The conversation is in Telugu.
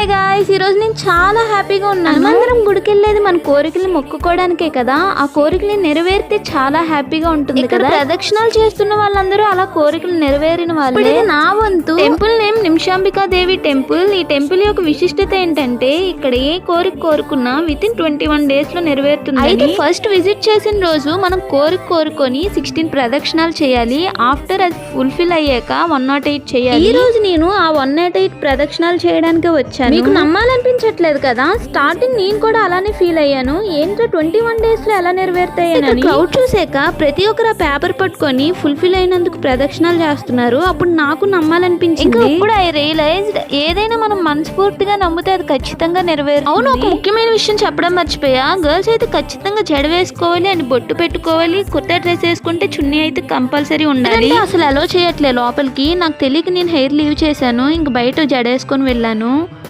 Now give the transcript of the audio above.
హే గాయ్స్ ఈ రోజు నేను చాలా హ్యాపీగా ఉన్నాను. మనమందరం గుడికి వెళ్ళేది మన కోరికలు మొక్కుకోవడానికే కదా. ఆ కోరికలు నెరవేరితే చాలా హ్యాపీగా ఉంటుంది కదా. ప్రదక్షిణాలు చేస్తున్న వాళ్ళందరూ అలా కోరికలు నెరవేరిన వాళ్ళు. నా వంతు temple name Nimishambika Devi temple ఈ టెంపుల్ యొక్క విశిష్టత ఏంటంటే ఇక్కడ ఏ కోరిక కోరుకున్నా విత్ ఇన్ ట్వంటీ వన్ డేస్లో నెరవేరుతుంది అయితే ఫస్ట్ విజిట్ చేసిన రోజు మనం కోరిక కోరుకొని సిక్స్టీన్ ప్రదక్షిణాలు చేయాలి. ఆఫ్టర్ అది ఫుల్ఫిల్ అయ్యాక వన్ నాట్ ఎయిట్ చేయాలి. ఈ రోజు నేను ఆ వన్ నాట్ ఎయిట్ ప్రదక్షిణాలు చేయడానికి వచ్చాను. మీకు నమ్మాలనిపించట్లేదు కదా? స్టార్టింగ్ నేను కూడా అలానే ఫీల్ అయ్యాను. ఏంటో ట్వంటీ వన్ డేస్లో ఎలా నెరవేరుతాయని? క్రౌడ్ చూసాక ప్రతి ఒక్కరు ఆ పేపర్ పట్టుకొని ఫుల్ఫిల్ అయినందుకు ప్రదక్షిణాలు చేస్తున్నారు. అప్పుడు నాకు నమ్మాలనిపించింది. ఇంకా ఇప్పుడు ఐ రియలైజ్డ్ ఏదైనా మనం మనస్ఫూర్తిగా నమ్మితే అది ఖచ్చితంగా నెరవేరు అవును ఒక ముఖ్యమైన విషయం చెప్పడం మర్చిపోయా. గర్ల్స్ అయితే ఖచ్చితంగా జడ వేసుకోవాలి అని బొట్టు పెట్టుకోవాలి కొత్త డ్రెస్ వేసుకుంటే చున్నీ అయితే కంపల్సరీ ఉండాలి. అసలు అలో చేయట్లే లోపలికి. నాకు తెలియక నేను హెయిర్ లీవ్ చేశాను. ఇంక బయట జడ వేసుకొని వెళ్ళాను.